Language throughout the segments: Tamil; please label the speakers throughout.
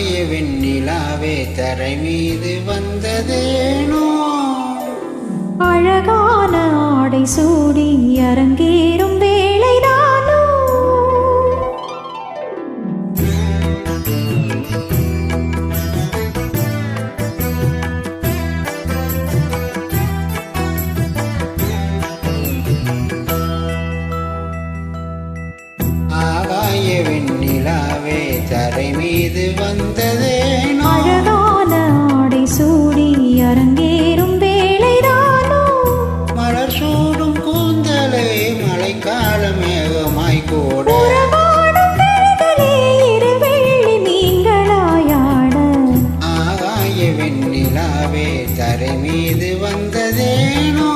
Speaker 1: ஆகாய வெண்ணிலாவே தரை மீது வந்ததேனோ?
Speaker 2: அழகான ஆடை சூடி அரங்கேறும்
Speaker 1: மீது வந்ததேனோ
Speaker 2: அழகான ஆடை சூடி அரங்கேறும் வேளைதானோ?
Speaker 1: மலர் சூடும் கூந்தலே மழைக்கால மேகமாய் கூட. ஆகாய வெண்ணிலாவே தரை மீது வந்ததேனோ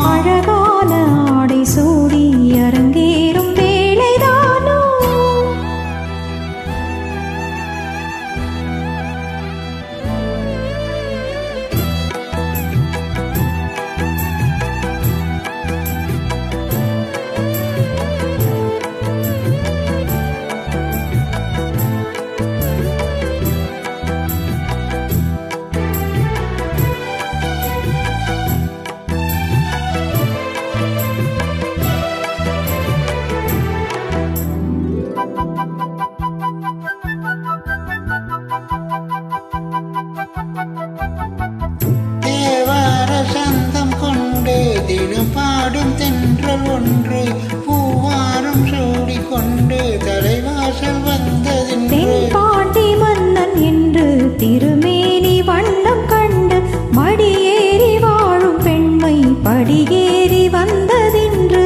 Speaker 1: தலைவாசல் வந்ததென்று
Speaker 2: தென்பாண்டி மன்னன் என்று திருமேனி வண்ணம் கண்டு மடியேறி வாழும் பெண்மை படியேறி வந்ததென்று.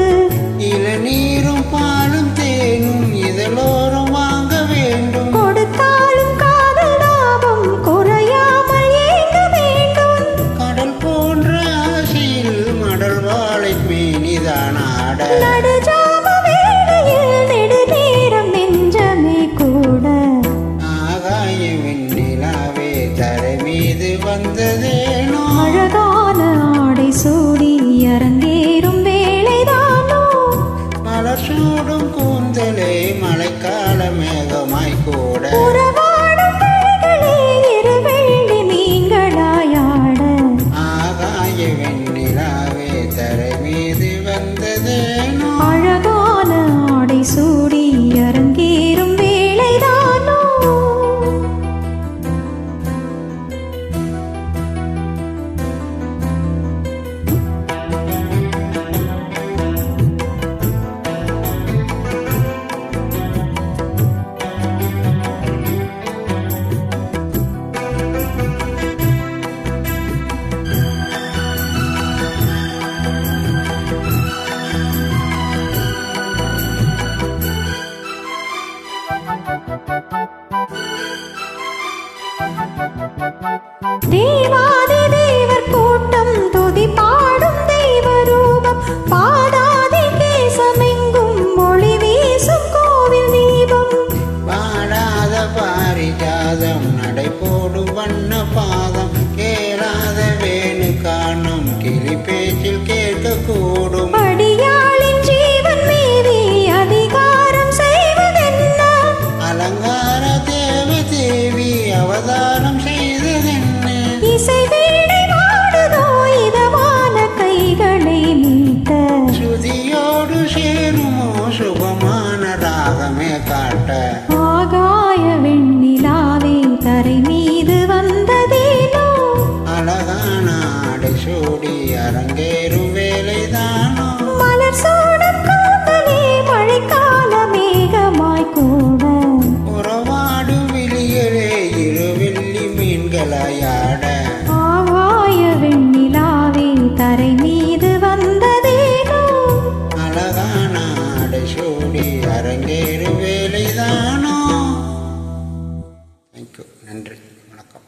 Speaker 1: இளநீரும் பாலும் தேனும் இதழோரம் வாங்க வேண்டும்.
Speaker 2: கொடுத்தாலும் காதல் லாபம் குறையாமல் ஏங்க வேண்டும்.
Speaker 1: கடல் போன்ற ஆசையில் மடல் வாழை மேனிதானாட
Speaker 2: நடுஜாம
Speaker 1: மீது வந்ததேனோ
Speaker 2: அழகான ஆடை சூடி அரங்கேறும் வேளைதானோ
Speaker 1: மலர் சூடும் கூந்தலே மழைக்கால மேகமாய் கூட. ஆகாய வெண்ணிலாவே தரை மீது
Speaker 2: இசை வீணை பாடுதோ இதமான கைகளை மீட்ட
Speaker 1: சுதியோடு சேருமோ சுகமான ராகமே காட்ட.
Speaker 2: ஆகாய வெண்ணிலாவே தரை மீது வந்ததேனோ?
Speaker 1: அழகான ஆடை சூடி அரங்கேறும். நன்றி வணக்கம்.